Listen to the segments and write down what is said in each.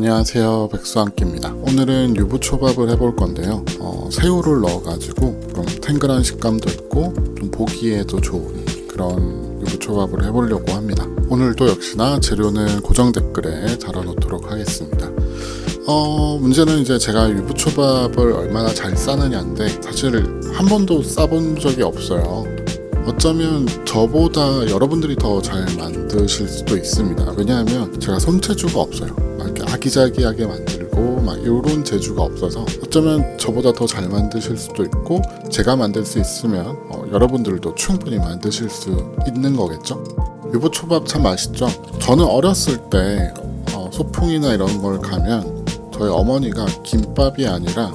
안녕하세요. 백수한끼입니다. 오늘은 유부초밥을 해볼 건데요. 어, 새우를 넣어가지고 좀 탱글한 식감도 있고 좀 보기에도 좋은 그런 유부초밥을 해보려고 합니다. 오늘도 역시나 재료는 고정 댓글에 달아놓도록 하겠습니다. 어, 문제는 이제 제가 유부초밥을 얼마나 잘 싸느냐인데 사실 한 번도 싸본 적이 없어요. 어쩌면 저보다 여러분들이 더 잘 만 드실 수도 있습니다. 왜냐하면 제가 손재주가 없어요. 막 이렇게 아기자기하게 만들고 막 이런 재주가 없어서 어쩌면 저보다 더 잘 만드실 수도 있고 제가 만들 수 있으면 어, 여러분들도 충분히 만드실 수 있는 거겠죠. 유부초밥 참 맛있죠. 저는 어렸을 때 어, 소풍이나 이런 걸 가면 저희 어머니가 김밥이 아니라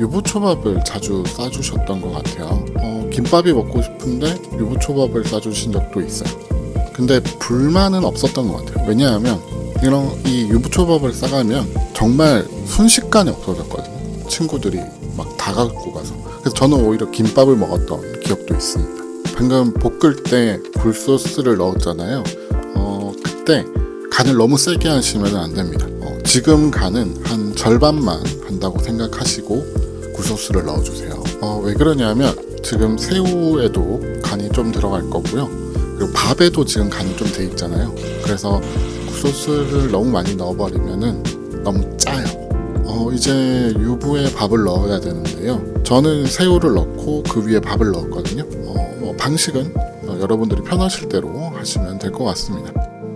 유부초밥을 자주 싸주셨던 것 같아요. 어, 김밥이 먹고 싶은데 유부초밥을 싸주신 적도 있어요. 근데 불만은 없었던 것 같아요. 왜냐하면 이런 이 유부초밥을 싸가면 정말 순식간에 없어졌거든요. 친구들이 막 다 갖고 가서. 그래서 저는 오히려 김밥을 먹었던 기억도 있습니다. 방금 볶을 때 굴소스를 넣었잖아요. 어, 그때 간을 너무 세게 하시면 안 됩니다. 어, 지금 간은 한 절반만 한다고 생각하시고 굴소스를 넣어주세요. 어, 왜 그러냐면 지금 새우에도 간이 좀 들어갈 거고요. 그리고 밥에도 지금 간이 좀 돼 있잖아요. 그래서 굴소스를 너무 많이 넣어버리면은 너무 짜요. 어, 이제 유부에 밥을 넣어야 되는데요. 저는 새우를 넣고 그 위에 밥을 넣었거든요. 어, 뭐 방식은 어, 여러분들이 편하실 대로 하시면 될 것 같습니다.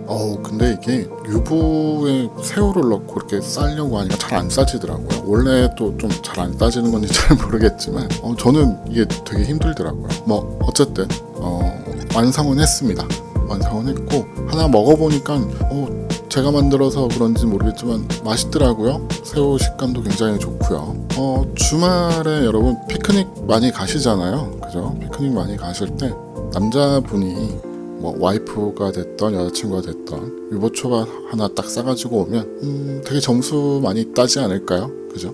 어우 근데 이게 유부에 새우를 넣고 이렇게 싸려고 하니까 잘 안 싸지더라고요. 원래 또 좀 잘 안 싸지는 건지 잘 모르겠지만 어, 저는 이게 되게 힘들더라고요. 뭐 어쨌든 어, 완성은 했습니다. 완성은 했고 하나 먹어보니까 어, 제가 만들어서 그런지 모르겠지만 맛있더라고요. 새우 식감도 굉장히 좋고요. 어, 주말에 여러분 피크닉 많이 가시잖아요. 그죠? 피크닉 많이 가실 때 남자분이 뭐 와이프가 됐던 여자친구가 됐던 유부초밥 하나 딱 싸가지고 오면 음, 되게 점수 많이 따지 않을까요? 그죠?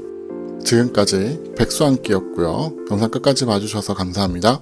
지금까지 백수한끼였고요. 영상 끝까지 봐주셔서 감사합니다.